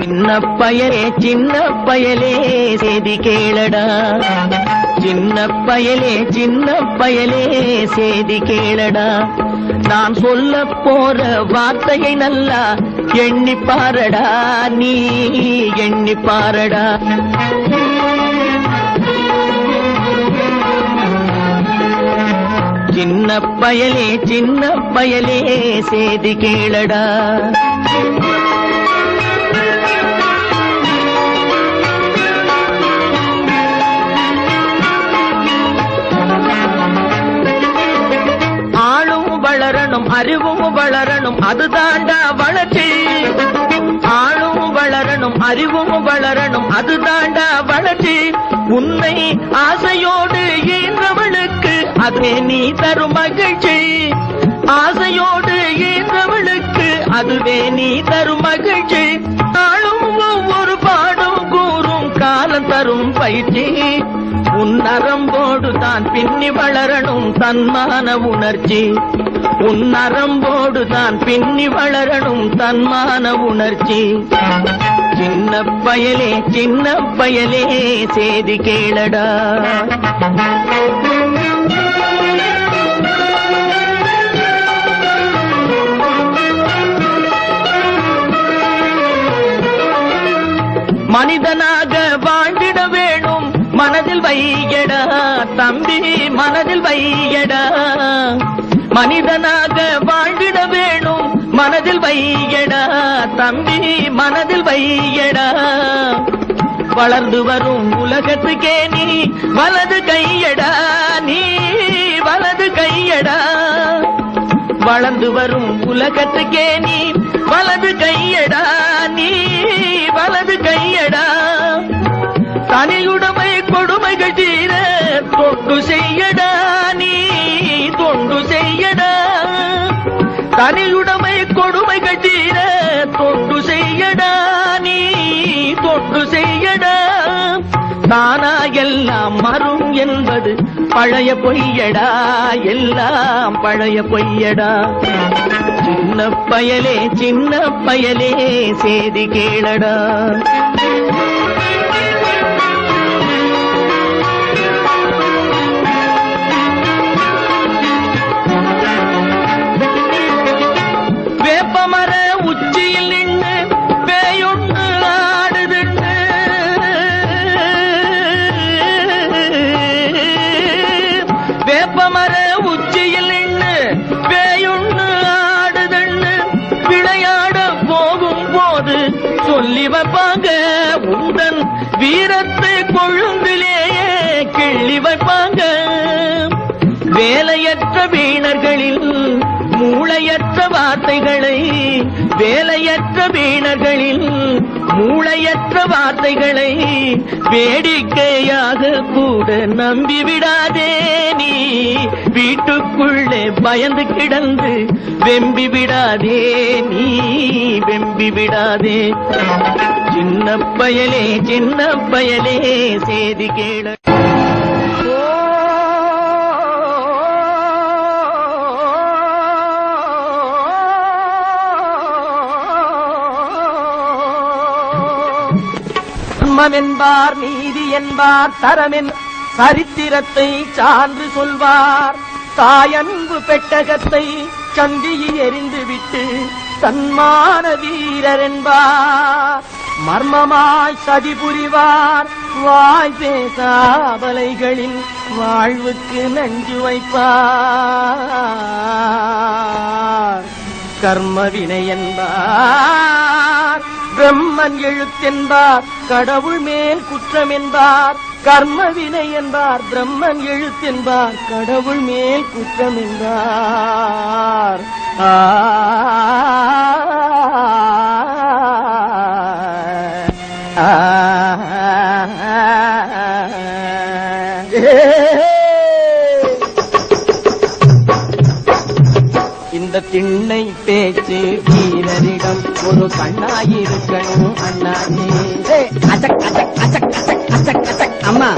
சின்ன பயலே சின்ன பயலே செய்தி கேளடா. சின்ன பயலே சின்ன பயலே செய்தி கேளடா. நான் சொல்ல போற வார்த்தையை நல்லா எண்ணி பாரடா நீ எண்ணி பாரடா. சின்ன பயலே சின்ன பயலே செய்தி கேளடா. ஆளும் வளரணும் அறிவும் வளரணும் அது தாண்டா வளர்ச்சி. ஆளும் வளரணும் அறிவும் வளரணும் அது தாண்டா வளர்ச்சி. உன்னை ஆசையோடு ஈன்றவளுக்கு அதே நீ தரும் மகிழ்ச்சி. ஆசையோடு ஈன்றவளுக்கு அதுவே நீ தரும் மகிழ்ச்சி. ஆளும் ஒவ்வொரு பாடும் கூறும் காலம் தரும் பயிற்சி. உன் நரம்போடு தான் பின்னி வளரணும் தன்மான உணர்ச்சி. உன் நரம்போடு தான் பின்னி வளரணும் தன்மான உணர்ச்சி. சின்ன பயலே சின்ன பயலே செய்தி கேளடா. மனிதனாக வாழ்ந்திட வேணும் மனதில் வையடா. தம்பி மனதில் வையடா. மனிதனாக வாழ்ந்திட வையடா தம்பி மனதில் வையடா. வளர்ந்து வரும் உலகத்துக்கே நீ வலது கையடா நீ வலது கையடா. வளர்ந்து வரும் உலகத்துக்கே நீ வலது கையடா நீ வலது கையடா. தனியுடைமை கொடுமைகள் தீர தொண்டு செய்யடா நீ தொண்டு செய்யடா. தனியுடைமை கொடுமை கட்டீர தொட்டு செய்யடா நீ தொட்டு செய்யடா. தானா எல்லாம் மறும் என்பது பழைய பொய்யடா எல்லாம் பழைய பொய்யடா. சின்ன பயலே சின்ன பயலே செய்தி கேளடா. மர உச்சியில் நின்று பேயொன்று ஆடுதுன்னு வேப்பமர உச்சியில் நின்று பேயொன்று ஆடுதுன்னு விளையாட போகும் போது சொல்லி வைப்பாங்க உந்தன் வீரத்தை கொழுந்திலேயே கிள்ளி வைப்பாங்க. வேலையற்ற வீணர்களில் மூளையற்ற வார்த்தைகளை வேலையற்ற வீணர்களில் மூளையற்ற வார்த்தைகளை வேடிக்கையாக கூட நம்பி விடாதே நீ. வீட்டுக்குள்ளே பயந்து கிடந்து வெம்பி விடாதே நீ வெம்பி விடாதே சின்ன பயலே சின்ன பயலே செய்தி கேள. தர்மம் என்பார் நீதி என்பார் தரமென் சரித்திரத்தை சான்று சொல்வார். தாயன்பு பெட்டகத்தை சந்தியில் எரிந்து விட்டு சன்மான வீரர் என்பார் மர்மமாய் சதி புரிவார் வாய் பேசாபலைகளின் வாழ்வுக்கு நஞ்சு வைப்பார். கர்ம வினை என்பார் பிரம்மன் எழுத்தென்பார் கடவுள் மேல் குற்றம் என்பார் கர்ம வினை என்பார் பிரம்மன் எழுத்தென்பார் கடவுள் மேல் குற்றம் என்பார் ஆ இந்த திண்ண பேச்சு வீரரிடம் ஒரு கண்ணாயிருக்கணும் அண்ணாச்சி அசக் அசக் அசக் அசக் அசக் அசக். அம்மா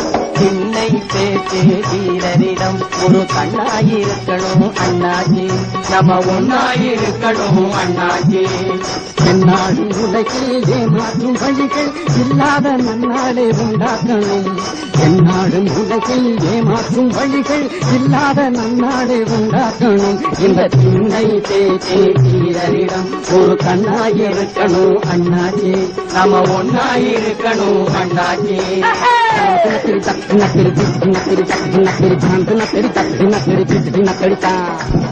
திண்ணை பேச்சு வீரரிடம் ஒரு கண்ணாயிருக்கணும் அண்ணாச்சி நம்ம ஒன்னாயிருக்கணும் அண்ணாச்சி என்னாடும் உலகில் ஏமாற்றும் வழிகள் இல்லாத நன்னாளை உண்டாக்கணும். என்னாடும் உலகில் ஏமாற்றும் வழிகள் இல்லாத நன்னாளை உண்டாக்கணும். இந்த திண்ணை பேச்சே வீரரிடம் ஒரு கண்ணாயிருக்கணும் அண்ணாச்சி நம்ம ஒன்னாயிருக்கணும் அண்ணாச்சி நக்கரி தக்கு நக்கரி திக்கு நக்கரி தக்கு நக்கரி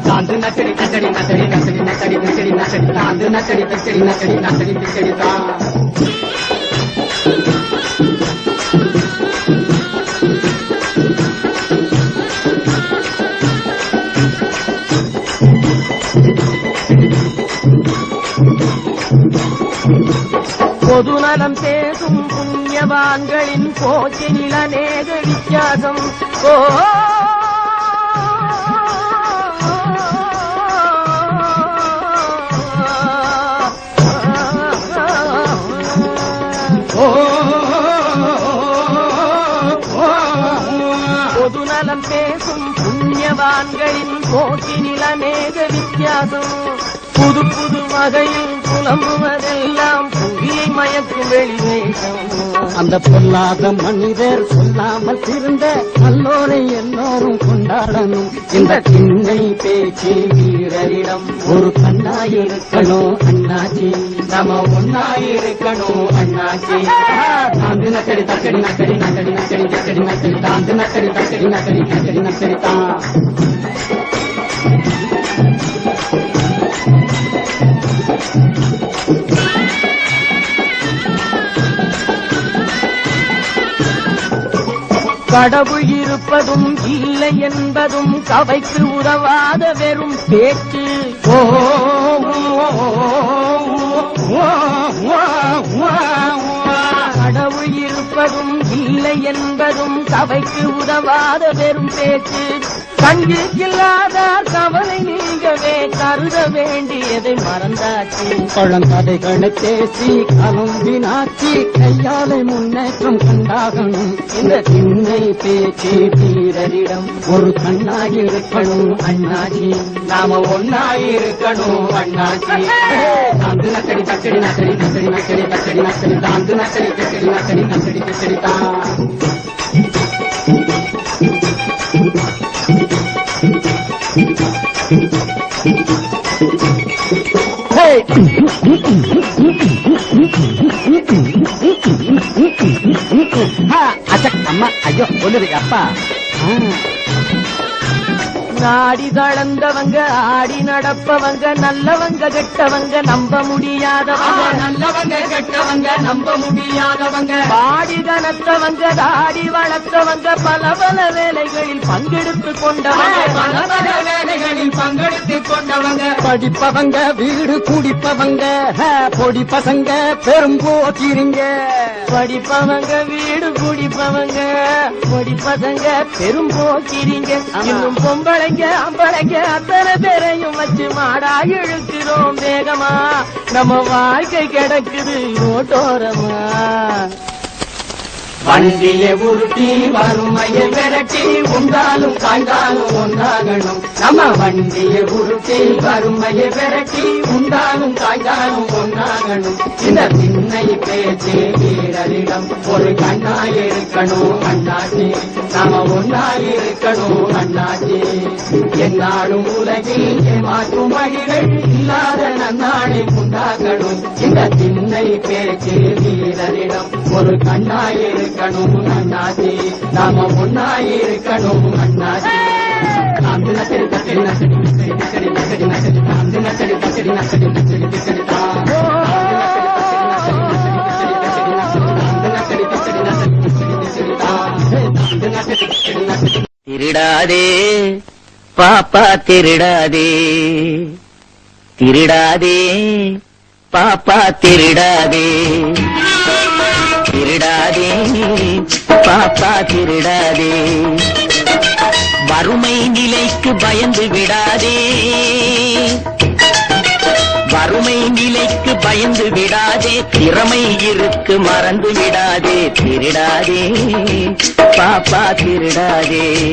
சாந்து நக்கரி தக்கு நக்கரி திக்கு நக்கரி தா சாந்து நக்கடி நக்கடி நக்கடி நக்கடி நக்கடி பொதுநலம் பேசும் புண்ணியவான்களின் போக்கினில் அநேக வித்தியாசம். ஓ! பொதுநலம் பேசும் புண்ணியவான்களின் போக்கினில் அநேக வித்தியாசம். புது புது வகையில் புலம்புவதெல்லாம் புவியை மயக்கும் வெளிவேகம் அந்த பொல்லாத மனிதர் சொல்லாமல் திருந்த நல்லோரை எல்லோரும் கொண்டாடணும். இந்த திண்ணை பேச்சு வீரரிடம் ஒரு கண்ணாயிருக்கணும் அண்ணாச்சி? நம்ம ஒன்னாயிருக்கணும் அண்ணாச்சி? தாந்து நக்கடி தக்கடி நக்கடி நக்கடி நக்கடி நக்கடி நக்கடி தாந்து நக்கடி தக்கடி நக்கடி நக்கடி நக்கடி தான். கடவுள் இருப்பதும் இல்லை என்பதும் கவைக்கு உதவாத வெறும் பேச்சு. ஓ கடவுள் இருப்பதும் இல்லை என்பதும் கவைக்கு உதவாத வெறும் பேச்சு. கண்கில்லாதார் கவலை நீங்கவே கருத வேண்டியதை மறந்தாச்சு. பழங்கதைகளை பேசி காலம் கையாலை முன்னேற்றம் கண்டாகணும் இந்த திண்ணை பேச்சு வீரரிடம் ஒரு கண்ணாயிருக்கணும் அண்ணாச்சி. நாம ஒன்னாயிருக்கணும் அண்ணாச்சி. தாந்து நக்கடி தக்கடி நக்கடி நக்கடி நக்கடி தக்கடி நக்கடி தாந்து நக்கடி தக்கடி நக்கடி நக்கடி தக்கடி தான் yo, ponle de capa. Ah. நாடி தளர்ந்தவங்க ஆடி நடப்பவங்க நல்லவங்க கெட்டவங்க நம்ப முடியாதவங்க. நல்லவங்க கெட்டவங்க நம்ப முடியாதவங்க. பாடி கனத்தவங்க தாடி வளர்த்தவங்க பல பல வேலைகளில் பங்கெடுத்து கொண்டவங்க. வேலைகளில் பங்கெடுத்து கொண்டவங்க. படிப்பவங்க வீடு குடிப்பவங்க பொடி பசங்க பெரும் போக்கிறீங்க படிப்பவங்க வீடு குடிப்பவங்க படிப்பதங்க பெரும் போக்கிறீங்க இன்னும் பொம்பளைங்க அம்பளைங்க அத்தனை பேரையும் வச்சு மாடா இழுக்கிறோம் வேகமா. நம்ம வாழ்க்கை கிடக்குது ஓட்டோரமா வண்டியை உருட்டி வறுமையை விரட்டி உண்டாலும் காய்ந்தாலும் ஒன்றாகணும். நம்ம வண்டியை உருட்டி வறுமையை விரட்டி உண்டாலும் காய்ந்தாலும் ஒன்றாகணும். இந்த திண்ணை பேச்சு வீரரிடம் ஒரு கண்ணா கண்ணாயிருக்கணும் அண்ணாச்சி நாம ஒன்னாயிருக்கணும் அண்ணாச்சி என்னாலும் உலகில் ஏமாற்றும் வழிகள் இல்லாத நன்னாளை உண்டாகணும். இந்த திண்ணை பேச்சு வீரரிடம் ஒரு கண்ணா இருக்கணும் இருக்கணும் அண்ணாச்சி நாம ஒன்னாயிருக்கணும் அண்ணாச்சி தாந்து திருடாதே பாப்பா திருடாதே திருடாதே பாப்பா திருடாதே திருடாதே பாப்பா திருடாதே. வறுமை நிலைக்கு பயந்து விடாதே. வறுமை நிலைக்கு பயந்து விடாதே. திறமை இருக்கு மறந்து விடாதே. திருடாதே பாப்பா திருடாதே.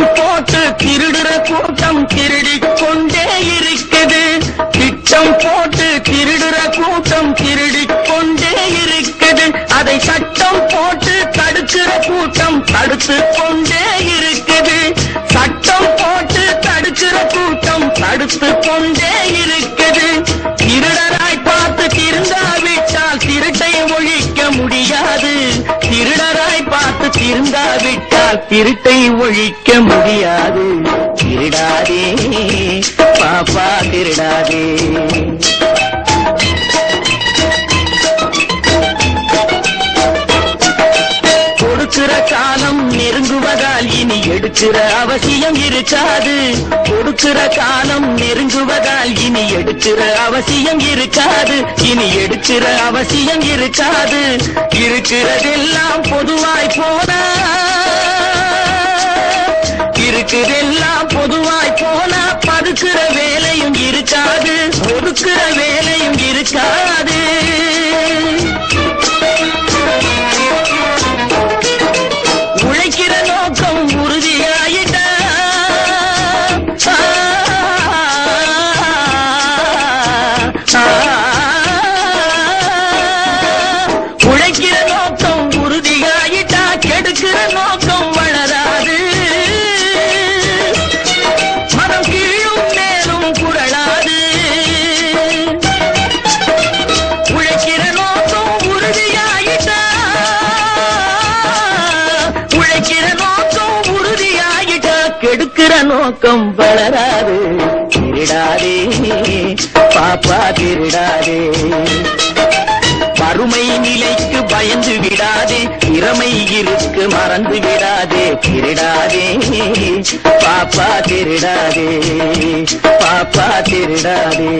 கூட்டம் போட்டு திருடுற கூட்டம் திருடி கொண்டே இருக்குது. திட்டம் போட்டு திருடுற கூட்டம் திருடி கொண்டே இருக்குது. அதை சட்டம் போட்டு தடுக்கிற கூட்டம் தடுத்து கொண்டே இருக்குது. சட்டம் போட்டு தடுக்கிற கூட்டம் தடுத்து கொண்டே வந்தாவிட்டால் திருட்டை ஒழிக்க முடியாது. திருடாதே பாப்பா திருடாதே. கொடுக்கிற காலம் நெருங்குவதால் இனி எடுக்கிற அவசியம் இருக்காது. கொடுக்கிற காலம் நெருங்குவதால் இனி எடுக்கிற அவசியம் இருக்காது. இனி எடுக்கிற அவசியம் இருக்காது. இருக்கிறதெல்லாம் இருக்குதெல்லாம் பொதுவாய் போனா பதுக்கிற வேலையும் இருக்காது ஒதுக்குற வேலையும் இருக்காது. நோக்கம் வளராது. திருடாதே. பாப்பா திருடாதே. வறுமை நிலைக்கு பயந்து விடாதே. திறமை இருக்கு மறந்து விடாதே. திருடாதே. பாப்பா திருடாதே. பாப்பா திருடாதே.